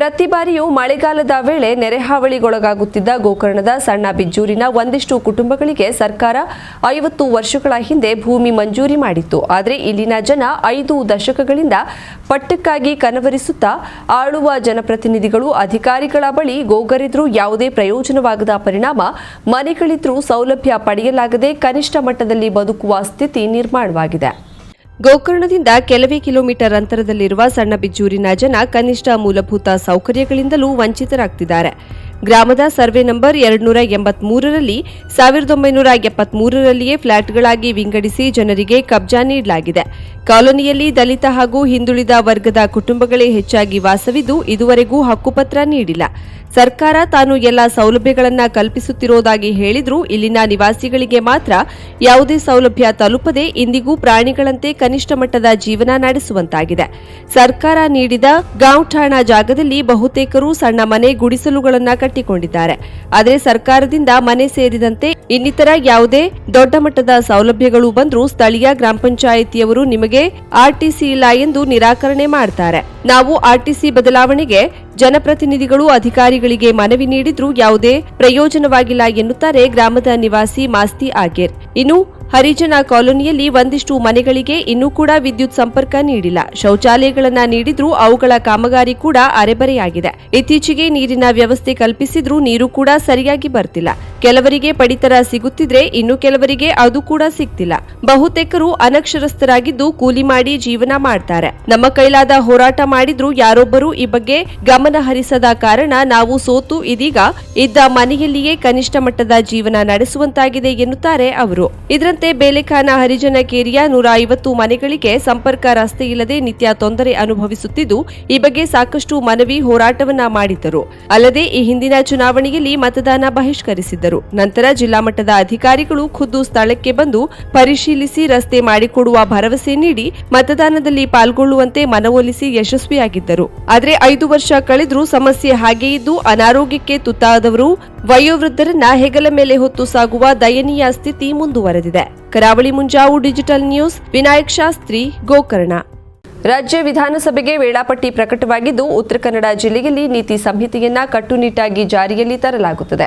ಪ್ರತಿ ಬಾರಿಯೂ ಮಳೆಗಾಲದ ವೇಳೆ ನೆರೆಹಾವಳಿಗೊಳಗಾಗುತ್ತಿದ್ದ ಗೋಕರ್ಣದ ಸಣ್ಣ ಬಿಜ್ಜೂರಿನ ಒಂದಿಷ್ಟು ಕುಟುಂಬಗಳಿಗೆ ಸರ್ಕಾರ ಐವತ್ತು ವರ್ಷಗಳ ಹಿಂದೆ ಭೂಮಿ ಮಂಜೂರಿ ಮಾಡಿತ್ತು. ಆದರೆ ಇಲ್ಲಿನ ಜನ ಐದು ದಶಕಗಳಿಂದ ಪಟ್ಟಕ್ಕಾಗಿ ಕನವರಿಸುತ್ತಾ ಆಳುವ ಜನಪ್ರತಿನಿಧಿಗಳು ಅಧಿಕಾರಿಗಳ ಬಳಿ ಗೋಗರಿದ್ರೂ ಯಾವುದೇ ಪ್ರಯೋಜನವಾಗದ ಪರಿಣಾಮ ಮನೆಗಳಿದ್ರೂ ಸೌಲಭ್ಯ ಪಡೆಯಲಾಗದೆ ಕನಿಷ್ಠ ಮಟ್ಟದಲ್ಲಿ ಬದುಕುವ ಸ್ಥಿತಿ ನಿರ್ಮಾಣವಾಗಿದೆ. ಗೋಕರ್ಣದಿಂದ ಕೆಲವೇ ಕಿಲೋಮೀಟರ್ ಅಂತರದಲ್ಲಿರುವ ಸಣ್ಣ ಬಿಜ್ಜೂರಿನ ಜನ ಕನಿಷ್ಠ ಮೂಲಭೂತ ಸೌಕರ್ಯಗಳಿಂದಲೂ ವಂಚಿತರಾಗ್ತಿದ್ದಾರೆ. ಗ್ರಾಮದ ಸರ್ವೆ ನಂಬರ್ ಎರಡ್ನೂರ ಎಂಬತ್ಮೂರರಲ್ಲಿ ಸಾವಿರದ ಒಂಬೈನೂರ ಎಪ್ಪತ್ಮೂರರಲ್ಲಿಯೇ ಫ್ಲಾಟ್ಗಳಾಗಿ ವಿಂಗಡಿಸಿ ಜನರಿಗೆ ಕಬ್ಜಾ ನೀಡಲಾಗಿದೆ. ಕಾಲೋನಿಯಲ್ಲಿ ದಲಿತ ಹಾಗೂ ಹಿಂದುಳಿದ ವರ್ಗದ ಕುಟುಂಬಗಳೇ ಹೆಚ್ಚಾಗಿ ವಾಸವಿದ್ದು ಇದುವರೆಗೂ ಹಕ್ಕುಪತ್ರ ನೀಡಿಲ್ಲ. ಸರ್ಕಾರ ತಾನು ಎಲ್ಲ ಸೌಲಭ್ಯಗಳನ್ನು ಕಲ್ಪಿಸುತ್ತಿರುವುದಾಗಿ ಹೇಳಿದರೂ ಇಲ್ಲಿನ ನಿವಾಸಿಗಳಿಗೆ ಮಾತ್ರ ಯಾವುದೇ ಸೌಲಭ್ಯ ತಲುಪದೆ ಇಂದಿಗೂ ಪ್ರಾಣಿಗಳಂತೆ ಕನಿಷ್ಠ ಮಟ್ಟದ ಜೀವನ ನಡೆಸುವಂತಾಗಿದೆ. ಸರ್ಕಾರ ನೀಡಿದ ಠಾಣಾ ಜಾಗದಲ್ಲಿ ಬಹುತೇಕರು ಸಣ್ಣ ಮನೆ ಗುಡಿಸಲುಗಳನ್ನು ಕಟ್ಟಿಕೊಂಡಿದ್ದಾರೆ. ಆದರೆ ಸರ್ಕಾರದಿಂದ ಮನೆ ಸೇರಿದಂತೆ ಇನ್ನಿತರ ಯಾವುದೇ ದೊಡ್ಡ ಮಟ್ಟದ ಸೌಲಭ್ಯಗಳು ಬಂದರೂ ಸ್ಥಳೀಯ ಗ್ರಾಮ ಪಂಚಾಯಿತಿಯವರು ನಿಮಗೆ ಆರ್ಟಿಸಿ ಇಲ್ಲ ಎಂದು ನಿರಾಕರಣೆ ಮಾಡ್ತಾರೆ. ನಾವು ಆರ್ಟಿಸಿ ಬದಲಾವಣೆಗೆ ಜನಪ್ರತಿನಿಧಿಗಳು ಅಧಿಕಾರಿಗಳಿಗೆ ಮನವಿ ನೀಡಿದ್ರೂ ಯಾವುದೇ ಪ್ರಯೋಜನವಾಗಿಲ್ಲ ಎನ್ನುತ್ತಾರೆ ಗ್ರಾಮದ ನಿವಾಸಿ ಮಾಸ್ತಿ ಆಗೇರ್ ಇನ್ನು ಹರಿಜನ ಕಾಲೋನಿಯಲ್ಲಿ ಒಂದಿಷ್ಟು ಮನೆಗಳಿಗೆ ಇನ್ನೂ ಕೂಡ ವಿದ್ಯುತ್ ಸಂಪರ್ಕ ನೀಡಿಲ್ಲ. ಶೌಚಾಲಯಗಳನ್ನ ನೀಡಿದ್ರೂ ಅವುಗಳ ಕಾಮಗಾರಿ ಕೂಡ ಅರೆಬರೆಯಾಗಿದೆ. ಇತ್ತೀಚೆಗೆ ನೀರಿನ ವ್ಯವಸ್ಥೆ ಕಲ್ಪಿಸಿದ್ರೂ ನೀರು ಕೂಡ ಸರಿಯಾಗಿ ಬರ್ತಿಲ್ಲ. ಕೆಲವರಿಗೆ ಪಡಿತರ ಸಿಗುತ್ತಿದ್ರೆ ಇನ್ನು ಕೆಲವರಿಗೆ ಅದು ಕೂಡ ಸಿಗ್ತಿಲ್ಲ. ಬಹುತೇಕರು ಅನಕ್ಷರಸ್ಥರಾಗಿದ್ದು ಕೂಲಿ ಮಾಡಿ ಜೀವನ ಮಾಡ್ತಾರೆ. ನಮ್ಮ ಕೈಲಾದ ಹೋರಾಟ ಮಾಡಿದ್ರೂ ಯಾರೊಬ್ಬರೂ ಈ ಬಗ್ಗೆ ಗಮನ ಹರಿಸದ ಕಾರಣ ನಾವು ಸೋತು ಇದೀಗ ಇದ್ದ ಮನೆಯಲ್ಲಿಯೇ ಕನಿಷ್ಠ ಮಟ್ಟದ ಜೀವನ ನಡೆಸುವಂತಾಗಿದೆ ಎನ್ನುತ್ತಾರೆ ಅವರು. ಇದರಂತೆ ಬೇಲೆಖಾನ ಹರಿಜನ ಕೇರಿಯ ನೂರ ಐವತ್ತು ಮನೆಗಳಿಗೆ ಸಂಪರ್ಕ ರಸ್ತೆ ಇಲ್ಲದೆ ನಿತ್ಯ ತೊಂದರೆ ಅನುಭವಿಸುತ್ತಿದ್ದು, ಈ ಬಗ್ಗೆ ಸಾಕಷ್ಟು ಮನವಿ ಹೋರಾಟವನ್ನ ಮಾಡಿದ್ದರು. ಅಲ್ಲದೆ ಈ ಹಿಂದಿನ ಚುನಾವಣೆಯಲ್ಲಿ ಮತದಾನ ಬಹಿಷ್ಕರಿಸಿದ್ದರು. ನಂತರ ಜಿಲ್ಲಾ ಮಟ್ಟದ ಅಧಿಕಾರಿಗಳು ಖುದ್ದು ಸ್ಥಳಕ್ಕೆ ಬಂದು ಪರಿಶೀಲಿಸಿ ರಸ್ತೆ ಮಾಡಿಕೊಡುವ ಭರವಸೆ ನೀಡಿ ಮತದಾನದಲ್ಲಿ ಪಾಲ್ಗೊಳ್ಳುವಂತೆ ಮನವೊಲಿಸಿ ಯಶಸ್ವಿಯಾಗಿದ್ದರು. ಆದರೆ ಐದು ವರ್ಷ ಕಳೆದ್ರೂ ಸಮಸ್ಯೆ ಹಾಗೇ ಇದ್ದು ಅನಾರೋಗ್ಯಕ್ಕೆ ತುತ್ತಾದವರು, ವಯೋವೃದ್ಧರನ್ನ ಹೆಗಲ ಮೇಲೆ ಹೊತ್ತು ಸಾಗುವ ದಯನೀಯ ಸ್ಥಿತಿ ಮುಂದುವರೆದಿದೆ. Karavali Munjavu digital news, Vinayak Shastri, Gokarna. ರಾಜ್ಯ ವಿಧಾನಸಭೆಗೆ ವೇಳಾಪಟ್ಟಿ ಪ್ರಕಟವಾಗಿದ್ದು, ಉತ್ತರ ಕನ್ನಡ ಜಿಲ್ಲೆಯಲ್ಲಿ ನೀತಿ ಸಂಹಿತೆಯನ್ನ ಕಟ್ಟುನಿಟ್ಟಾಗಿ ಜಾರಿಯಲ್ಲಿ ತರಲಾಗುತ್ತದೆ.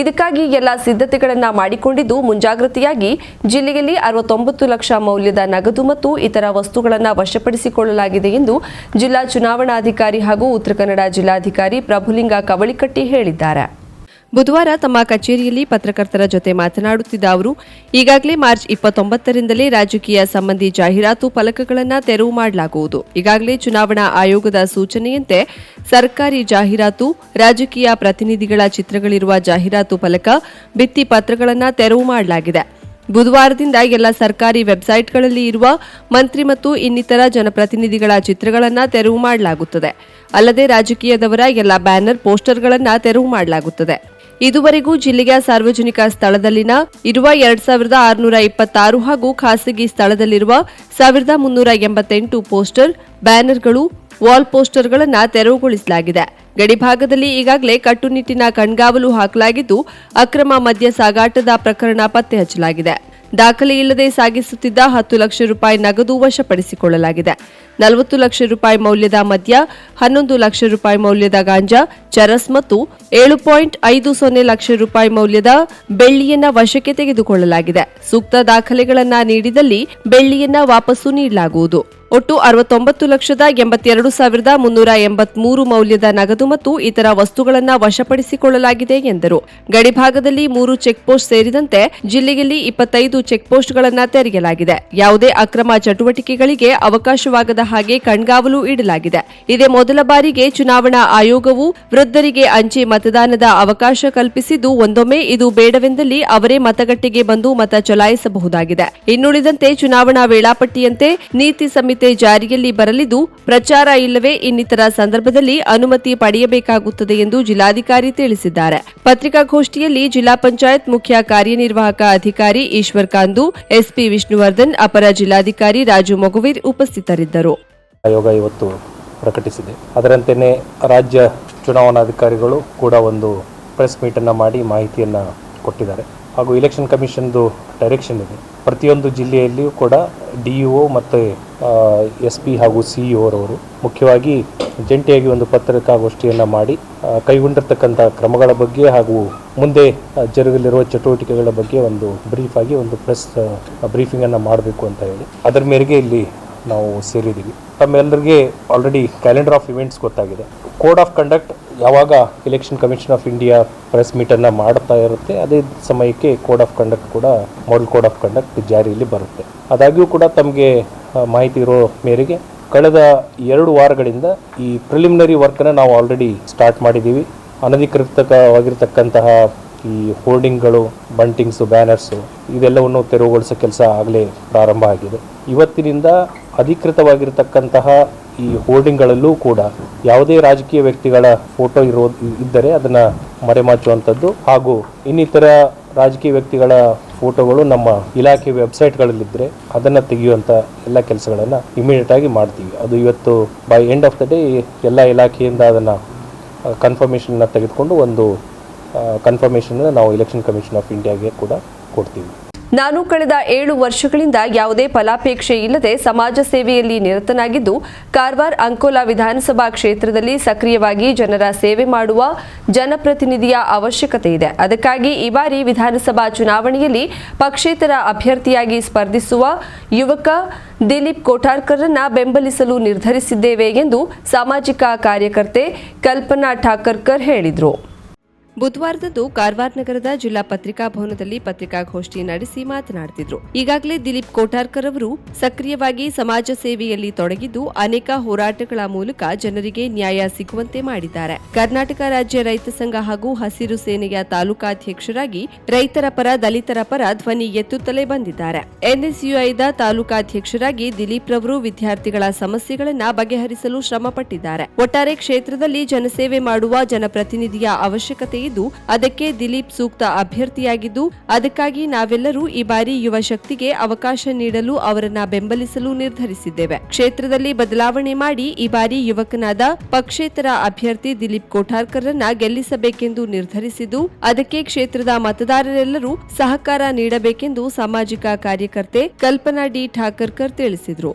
ಇದಕ್ಕಾಗಿ ಎಲ್ಲ ಸಿದ್ಧತೆಗಳನ್ನು ಮಾಡಿಕೊಂಡಿದ್ದು, ಮುಂಜಾಗ್ರತೆಯಾಗಿ ಜಿಲ್ಲೆಯಲ್ಲಿ ಅರವತ್ತೊಂಬತ್ತು ಲಕ್ಷ ಮೌಲ್ಯದ ನಗದು ಮತ್ತು ಇತರ ವಸ್ತುಗಳನ್ನು ವಶಪಡಿಸಿಕೊಳ್ಳಲಾಗಿದೆ ಎಂದು ಜಿಲ್ಲಾ ಚುನಾವಣಾಧಿಕಾರಿ ಹಾಗೂ ಉತ್ತರ ಕನ್ನಡ ಜಿಲ್ಲಾಧಿಕಾರಿ ಪ್ರಭುಲಿಂಗ ಕವಳಿಕಟ್ಟಿ ಹೇಳಿದ್ದಾರೆ. ಬುಧವಾರ ತಮ್ಮ ಕಚೇರಿಯಲ್ಲಿ ಪತ್ರಕರ್ತರ ಜೊತೆ ಮಾತನಾಡುತ್ತಿದ್ದ ಅವರು, ಈಗಾಗಲೇ ಮಾರ್ಚ್ ಇಪ್ಪತ್ತೊಂಬತ್ತರಿಂದಲೇ ರಾಜಕೀಯ ಸಂಬಂಧಿ ಜಾಹೀರಾತು ಫಲಕಗಳನ್ನು ತೆರವು ಮಾಡಲಾಗುವುದು. ಈಗಾಗಲೇ ಚುನಾವಣಾ ಆಯೋಗದ ಸೂಚನೆಯಂತೆ ಸರ್ಕಾರಿ ಜಾಹೀರಾತು, ರಾಜಕೀಯ ಪ್ರತಿನಿಧಿಗಳ ಚಿತ್ರಗಳಿರುವ ಜಾಹೀರಾತು ಫಲಕ, ಭಿತ್ತಿ ಪತ್ರಗಳನ್ನು ತೆರವು ಮಾಡಲಾಗಿದೆ. ಬುಧವಾರದಿಂದ ಎಲ್ಲ ಸರ್ಕಾರಿ ವೆಬ್ಸೈಟ್ಗಳಲ್ಲಿ ಇರುವ ಮಂತ್ರಿ ಮತ್ತು ಇನ್ನಿತರ ಜನಪ್ರತಿನಿಧಿಗಳ ಚಿತ್ರಗಳನ್ನು ತೆರವು ಮಾಡಲಾಗುತ್ತದೆ. ಅಲ್ಲದೆ ರಾಜಕೀಯದವರ ಎಲ್ಲ ಬ್ಯಾನರ್, ಪೋಸ್ಟರ್ಗಳನ್ನು ತೆರವು ಮಾಡಲಾಗುತ್ತದೆ. ಇದುವರೆಗೂ ಜಿಲ್ಲೆಯ ಸಾರ್ವಜನಿಕ ಸ್ಥಳದಲ್ಲಿನ ಇರುವ ಎರಡ್ ಸಾವಿರದ ಆರುನೂರ ಇಪ್ಪತ್ತಾರು ಹಾಗೂ ಖಾಸಗಿ ಸ್ಥಳದಲ್ಲಿರುವ ಸಾವಿರದ ಮುನ್ನೂರ ಎಂಬತ್ತೆಂಟು ಪೋಸ್ಟರ್, ಬ್ಯಾನರ್ಗಳು, ವಾಲ್ ಪೋಸ್ಟರ್ಗಳನ್ನು ತೆರವುಗೊಳಿಸಲಾಗಿದೆ. ಗಡಿಭಾಗದಲ್ಲಿ ಈಗಾಗಲೇ ಕಟ್ಟುನಿಟ್ಟಿನ ಕಣ್ಗಾವಲು ಹಾಕಲಾಗಿದ್ದು, ಅಕ್ರಮ ಮದ್ಯ ಸಾಗಾಟದ ಪ್ರಕರಣ ಪತ್ತೆ ಹಚ್ಚಲಾಗಿದೆ ದಾಖಲೆ ಇಲ್ಲದೆ ಸಾಗಿಸುತ್ತಿದ್ದ ಹತ್ತು ಲಕ್ಷ ರೂಪಾಯಿ ನಗದು ವಶಪಡಿಸಿಕೊಳ್ಳಲಾಗಿದೆ. ನಲವತ್ತು ಲಕ್ಷ ರೂಪಾಯಿ ಮೌಲ್ಯದ ಮದ್ಯ, ಹನ್ನೊಂದು ಲಕ್ಷ ರೂಪಾಯಿ ಮೌಲ್ಯದ ಗಾಂಜಾ, ಚರಸ್ ಮತ್ತು ಏಳು ಪಾಯಿಂಟ್ ಐದು ಸೊನ್ನೆ ಲಕ್ಷ ರೂಪಾಯಿ ಮೌಲ್ಯದ ಬೆಳ್ಳಿಯನ್ನ ವಶಕ್ಕೆ ತೆಗೆದುಕೊಳ್ಳಲಾಗಿದೆ. ಸೂಕ್ತ ದಾಖಲೆಗಳನ್ನ ನೀಡಿದಲ್ಲಿ ಬೆಳ್ಳಿಯನ್ನ ವಾಪಸ್ಸು ನೀಡಲಾಗುವುದು. ಒಟ್ಟು ಅರವತ್ತೊಂಬತ್ತು ಲಕ್ಷದ ಎಂಬತ್ತೆರಡು ಸಾವಿರದ ಮುನ್ನೂರ ಎಂಬತ್ಮೂರು ಮೌಲ್ಯದ ನಗದು ಮತ್ತು ಇತರ ವಸ್ತುಗಳನ್ನು ವಶಪಡಿಸಿಕೊಳ್ಳಲಾಗಿದೆ ಎಂದರು. ಗಡಿಭಾಗದಲ್ಲಿ ಮೂರು ಚೆಕ್ಪೋಸ್ಟ್ ಸೇರಿದಂತೆ ಜಿಲ್ಲೆಯಲ್ಲಿ ಇಪ್ಪತ್ತೈದು ಚೆಕ್ಪೋಸ್ಟ್ಗಳನ್ನು ತೆರೆಯಲಾಗಿದೆ. ಯಾವುದೇ ಅಕ್ರಮ ಚಟುವಟಿಕೆಗಳಿಗೆ ಅವಕಾಶವಾಗದ ಹಾಗೆ ಕಣ್ಗಾವಲು ಇಡಲಾಗಿದೆ. ಇದೇ ಮೊದಲ ಬಾರಿಗೆ ಚುನಾವಣಾ ಆಯೋಗವು ವೃದ್ಧರಿಗೆ ಅಂಚೆ ಮತದಾನದ ಅವಕಾಶ ಕಲ್ಪಿಸಿದ್ದು, ಒಂದೊಮ್ಮೆ ಇದು ಬೇಡವೆಂದಲ್ಲಿ ಅವರೇ ಮತಗಟ್ಟೆಗೆ ಬಂದು ಮತ ಚಲಾಯಿಸಬಹುದಾಗಿದೆ. ಇನ್ನುಳಿದಂತೆ ಚುನಾವಣಾ ವೇಳಾಪಟ್ಟಿಯಂತೆ ನೀತಿ ಸಂಹಿತೆ ಜಾರಿಯಲ್ಲಿ ಬರಲಿದ್ದು, ಪ್ರಚಾರ ಇಲ್ಲವೇ ಇನ್ನಿತರ ಸಂದರ್ಭದಲ್ಲಿ ಅನುಮತಿ ಪಡೆಯಬೇಕಾಗುತ್ತದೆ ಎಂದು ಜಿಲ್ಲಾಧಿಕಾರಿ ತಿಳಿಸಿದ್ದಾರೆ. ಪತ್ರಿಕಾಗೋಷ್ಠಿಯಲ್ಲಿ ಜಿಲ್ಲಾ ಪಂಚಾಯತ್ ಮುಖ್ಯ ಕಾರ್ಯನಿರ್ವಾಹಕ ಅಧಿಕಾರಿ ಈಶ್ವರ್ ಕಾಂದು, ಎಸ್ಪಿ ವಿಷ್ಣುವರ್ಧನ್, ಅಪರ ಜಿಲ್ಲಾಧಿಕಾರಿ ರಾಜು ಮೊಗುವೀರ್ ಉಪಸ್ಥಿತರಿದ್ದರು. ಆಯೋಗ ಇವತ್ತು ಪ್ರಕಟಿಸಿದೆ. ಅದರಂತೆಯೇ ರಾಜ್ಯ ಚುನಾವಣಾಧಿಕಾರಿಗಳು ಕೂಡ ಒಂದು ಪ್ರೆಸ್ ಮೀಟನ್ನು ಮಾಡಿ ಮಾಹಿತಿಯನ್ನು ಕೊಟ್ಟಿದ್ದಾರೆ. ಹಾಗೂ ಇಲೆಕ್ಷನ್ ಕಮಿಷನ್ದು ಡೈರೆಕ್ಷನ್ ಇದೆ. ಪ್ರತಿಯೊಂದು ಜಿಲ್ಲೆಯಲ್ಲಿಯೂ ಕೂಡ ಡಿ ಇ ಒ ಮತ್ತು ಎಸ್ ಪಿ ಹಾಗೂ ಸಿ ಇ ಅವರವರು ಮುಖ್ಯವಾಗಿ ಜಂಟಿಯಾಗಿ ಒಂದು ಪತ್ರಿಕಾಗೋಷ್ಠಿಯನ್ನು ಮಾಡಿ ಕೈಗೊಂಡಿರ್ತಕ್ಕಂಥ ಕ್ರಮಗಳ ಬಗ್ಗೆ ಹಾಗೂ ಮುಂದೆ ಜರುಗಲಿರುವ ಚಟುವಟಿಕೆಗಳ ಬಗ್ಗೆ ಒಂದು ಬ್ರೀಫ್ ಆಗಿ ಒಂದು ಪ್ರೆಸ್ ಬ್ರೀಫಿಂಗನ್ನು ಮಾಡಬೇಕು ಅಂತ ಹೇಳಿ. ಅದರ ಮೇರೆಗೆ ಇಲ್ಲಿ ನಾವು ಸೇರಿದ್ದೀವಿ. ತಮ್ಮೆಲ್ಲರಿಗೆ ಆಲ್ರೆಡಿ ಕ್ಯಾಲೆಂಡರ್ ಆಫ್ ಇವೆಂಟ್ಸ್ ಗೊತ್ತಾಗಿದೆ. ಕೋಡ್ ಆಫ್ ಕಂಡಕ್ಟ್ ಯಾವಾಗ election commission of India press ಮೀಟನ್ನು ಮಾಡ್ತಾ ಇರುತ್ತೆ, ಅದೇ ಸಮಯಕ್ಕೆ ಕೋಡ್ ಆಫ್ ಕಂಡಕ್ಟ್ ಕೂಡ ಮಾಡಲ್ ಕೋಡ್ ಆಫ್ ಕಂಡಕ್ಟ್ ಜಾರಿಯಲ್ಲಿ ಬರುತ್ತೆ. ಆದಾಗ್ಯೂ ಕೂಡ ತಮಗೆ ಮಾಹಿತಿ ಇರೋ ಮೇರೆಗೆ ಕಳೆದ ಎರಡು ವಾರಗಳಿಂದ ಈ ಪ್ರಿಲಿಮಿನರಿ ವರ್ಕನ್ನು ನಾವು ಆಲ್ರೆಡಿ ಸ್ಟಾರ್ಟ್ ಮಾಡಿದ್ದೀವಿ. ಅನಧಿಕೃತವಾಗಿರ್ತಕ್ಕಂತಹ ಈ ಹೋರ್ಡಿಂಗ್ಗಳು ಬಂಟಿಂಗ್ಸು ಬ್ಯಾನರ್ಸು ಇದೆಲ್ಲವನ್ನು ತೆರವುಗೊಳಿಸೋ ಕೆಲಸ ಆಗಲೇ ಪ್ರಾರಂಭ ಆಗಿದೆ. ಇವತ್ತಿನಿಂದ ಅಧಿಕೃತವಾಗಿರ್ತಕ್ಕಂತಹ ಈ ಹೋರ್ಡಿಂಗ್ಗಳಲ್ಲೂ ಕೂಡ ಯಾವುದೇ ರಾಜಕೀಯ ವ್ಯಕ್ತಿಗಳ ಫೋಟೋ ಇರೋ, ಇದ್ದರೆ ಅದನ್ನು ಮರೆಮಾಚುವಂಥದ್ದು. ಹಾಗೂ ಇನ್ನಿತರ ರಾಜಕೀಯ ವ್ಯಕ್ತಿಗಳ ಫೋಟೋಗಳು ನಮ್ಮ ಇಲಾಖೆ ವೆಬ್ಸೈಟ್ಗಳಲ್ಲಿದ್ದರೆ ಅದನ್ನು ತೆಗೆಯುವಂಥ ಎಲ್ಲ ಕೆಲಸಗಳನ್ನು ಇಮಿಡಿಯೇಟ್ ಆಗಿ ಮಾಡ್ತೀವಿ. ಅದು ಇವತ್ತು by end of the day ಎಲ್ಲ ಇಲಾಖೆಯಿಂದ ಅದನ್ನು ಕನ್ಫರ್ಮೇಷನ್ನ ತೆಗೆದುಕೊಂಡು ಒಂದು ಕನ್ಫರ್ಮೇಷನ್ನ ನಾವು ಎಲೆಕ್ಷನ್ ಕಮಿಷನ್ ಆಫ್ ಇಂಡಿಯಾಗೆ ಕೂಡ ಕೊಡ್ತೀವಿ. ನಾನು ಕಳೆದ ಏಳು ವರ್ಷಗಳಿಂದ ಯಾವುದೇ ಫಲಾಪೇಕ್ಷೆ ಇಲ್ಲದೆ ಸಮಾಜ ಸೇವೆಯಲ್ಲಿ ನಿರತನಾಗಿದ್ದು, ಕಾರವಾರ ಅಂಕೋಲಾ ವಿಧಾನಸಭಾ ಕ್ಷೇತ್ರದಲ್ಲಿ ಸಕ್ರಿಯವಾಗಿ ಜನರ ಸೇವೆ ಮಾಡುವ ಜನಪ್ರತಿನಿಧಿಯ ಅವಶ್ಯಕತೆ ಇದೆ. ಅದಕ್ಕಾಗಿ ಈ ಬಾರಿ ವಿಧಾನಸಭಾ ಚುನಾವಣೆಯಲ್ಲಿ ಪಕ್ಷೇತರ ಅಭ್ಯರ್ಥಿಯಾಗಿ ಸ್ಪರ್ಧಿಸುವ ಯುವಕ ದಿಲೀಪ್ ಕೋಠಾರ್ಕರ್ರನ್ನ ಬೆಂಬಲಿಸಲು ನಿರ್ಧರಿಸಿದ್ದೇವೆ ಎಂದು ಸಾಮಾಜಿಕ ಕಾರ್ಯಕರ್ತೆ ಕಲ್ಪನಾ ಠಾಕರ್ಕರ್ ಹೇಳಿದರು. ಬುಧವಾರದಂದು ಕಾರವಾರ ನಗರದ ಜಿಲ್ಲಾ ಪತ್ರಿಕಾ ಭವನದಲ್ಲಿ ಪತ್ರಿಕಾಗೋಷ್ಠಿ ನಡೆಸಿ ಮಾತನಾಡುತ್ತಿದ್ದರು ಈಗಾಗಲೇ ದಿಲೀಪ್ ಕೋಟಾರ್ಕರ್ ಅವರು ಸಕ್ರಿಯವಾಗಿ ಸಮಾಜ ಸೇವೆಯಲ್ಲಿ ತೊಡಗಿದ್ದು ಅನೇಕ ಹೋರಾಟಗಳ ಮೂಲಕ ಜನರಿಗೆ ನ್ಯಾಯ ಸಿಗುವಂತೆ ಮಾಡಿದ್ದಾರೆ. ಕರ್ನಾಟಕ ರಾಜ್ಯ ರೈತ ಸಂಘ ಹಾಗೂ ಹಸಿರು ಸೇನೆಯ ತಾಲೂಕಾಧ್ಯಕ್ಷರಾಗಿ ರೈತರ ಪರ ದಲಿತರ ಪರ ಧ್ವನಿ ಎತ್ತುತ್ತಲೇ ಬಂದಿದ್ದಾರೆ. ಎನ್ಎಸ್ಯುಐದ ತಾಲೂಕಾಧ್ಯಕ್ಷರಾಗಿ ದಿಲೀಪ್ ರವರು ವಿದ್ಯಾರ್ಥಿಗಳ ಸಮಸ್ಯೆಗಳನ್ನು ಬಗೆಹರಿಸಲು ಶ್ರಮಪಟ್ಟಿದ್ದಾರೆ. ಒಟ್ಟಾರೆ ಕ್ಷೇತ್ರದಲ್ಲಿ ಜನಸೇವೆ ಮಾಡುವ ಜನಪ್ರತಿನಿಧಿಯ ಅವಶ್ಯಕತೆ ಅದಕ್ಕೆ ದಿಲೀಪ್ ಸೂಕ್ತ ಅಭ್ಯರ್ಥಿಯಾಗಿದ್ದು, ಅದಕ್ಕಾಗಿ ನಾವೆಲ್ಲರೂ ಈ ಬಾರಿ ಯುವ ಶಕ್ತಿಗೆ ಅವಕಾಶ ನೀಡಲು ಅವರನ್ನ ಬೆಂಬಲಿಸಲು ನಿರ್ಧರಿಸಿದ್ದೇವೆ. ಕ್ಷೇತ್ರದಲ್ಲಿ ಬದಲಾವಣೆ ಮಾಡಿ ಈ ಬಾರಿ ಯುವಕನಾದ ಪಕ್ಷೇತರ ಅಭ್ಯರ್ಥಿ ದಿಲೀಪ್ ಕೋಠಾರ್ಕರ್ರನ್ನ ಗೆಲ್ಲಿಸಬೇಕೆಂದು ನಿರ್ಧರಿಸಿದ್ದು, ಅದಕ್ಕೆ ಕ್ಷೇತ್ರದ ಮತದಾರರೆಲ್ಲರೂ ಸಹಕಾರ ನೀಡಬೇಕೆಂದು ಸಾಮಾಜಿಕ ಕಾರ್ಯಕರ್ತೆ ಕಲ್ಪನಾ ಡಿ. ಠಾಕರ್ಕರ್ ತಿಳಿಸಿದರು.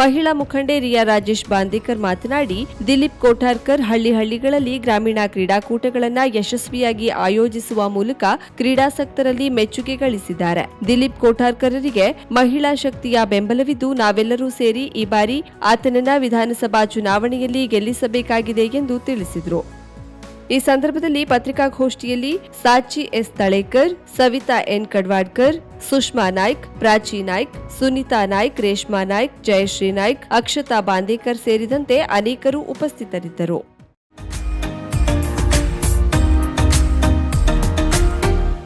ಮಹಿಳಾ ಮುಖಂಡೆ ರಿಯಾ ರಾಜೇಶ್ ಬಾಂದೇಕರ್ ಮಾತನಾಡಿ, ದಿಲೀಪ್ ಕೋಠಾರ್ಕರ್ ಹಳ್ಳಿ ಹಳ್ಳಿಗಳಲ್ಲಿ ಗ್ರಾಮೀಣ ಕ್ರೀಡಾಕೂಟಗಳನ್ನು ಯಶಸ್ವಿಯಾಗಿ ಆಯೋಜಿಸುವ ಮೂಲಕ ಕ್ರೀಡಾಸಕ್ತರಲ್ಲಿ ಮೆಚ್ಚುಗೆ ಗಳಿಸಿದ್ದಾರೆ. ದಿಲೀಪ್ ಕೋಠಾರ್ಕರರಿಗೆ ಮಹಿಳಾ ಶಕ್ತಿಯ ಬೆಂಬಲವಿದ್ದು, ನಾವೆಲ್ಲರೂ ಸೇರಿ ಈ ಬಾರಿ ಆತನನ್ನ ವಿಧಾನಸಭಾ ಚುನಾವಣೆಯಲ್ಲಿ ಗೆಲ್ಲಿಸಬೇಕಾಗಿದೆ ಎಂದು ತಿಳಿಸಿದರು. ಈ ಸಂದರ್ಭದಲ್ಲಿ ಪತ್ರಿಕಾಗೋಷ್ಠಿಯಲ್ಲಿ ಸಾಚಿ ಎಸ್ ತಳೇಕರ್, ಸವಿತಾ ಎನ್ ಕಡ್ವಾಡ್ಕರ್, ಸುಷ್ಮಾ ನಾಯ್ಕ್, ಪ್ರಾಚಿ ನಾಯ್ಕ್, ಸುನೀತಾ ನಾಯ್ಕ್, ರೇಷ್ಮಾ ನಾಯ್ಕ್, ಜಯಶ್ರೀ ನಾಯ್ಕ್, ಅಕ್ಷತಾ ಬಾಂದೇಕರ್ ಸೇರಿದಂತೆ ಅನೇಕರು ಉಪಸ್ಥಿತರಿದ್ದರು.